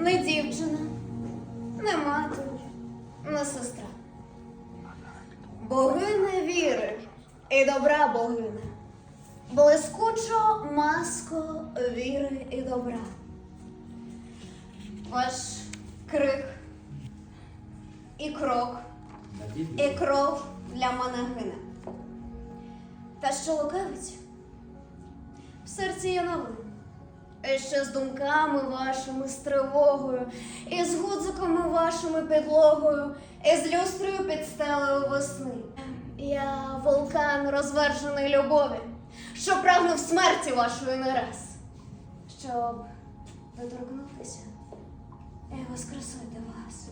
не дівчина, не мати, не сестра. Богиня віри і добра богиня. Блискучо маско віри і добра. Ваш крик і крок, і кров для мене гине. Та що лукавить? В серці є новин. І ще з думками вашими, з тривогою, і з гудзиками вашими підлогою, і з люстрою під стелею весни. Я вулкан розвержений любові, що прагнув смерті вашої не раз, щоб доторкнутися і воскресити вас,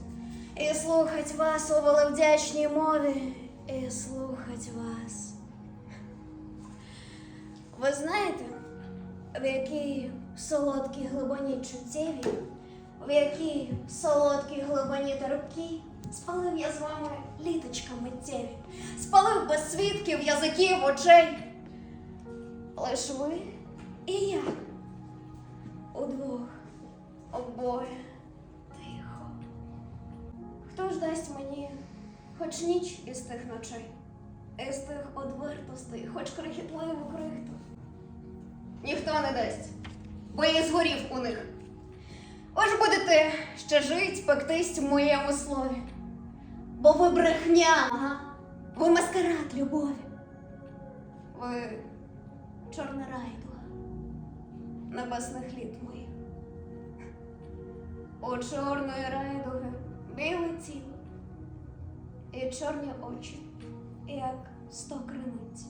і слухать вас у велевдячній мові, і слухать вас. Ви знаєте, в якій солодкій глибині чуттєві, в якій солодкій глибині терпкій, спалив я з вами літочка миттєві, спалив без свідків, язиків, очей. Лиш ви і я удвох обоє тихо. Хто ж дасть мені хоч ніч із тих ночей, із тих одвертостей, хоч крихітливу крихту? Ніхто не дасть, бо я згорів у них. Ви ж будете ще жить, пектись в моєму слові. Бо ви брехня, ага. ви маскарад любові. Ви чорна райдуга небесних літ моїх. У чорної райдуги біле тіло і чорні очі, як сто криниць.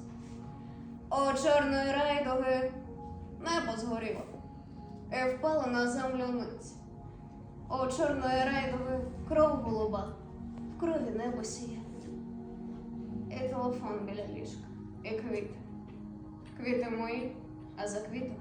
У чорної райдуги небо згоріло і впало на землю ниць. У чорної райдуги кров голуба, в крові небо сіє. І телефон біля ліжка, і квіти. Квіти мої, а за квітом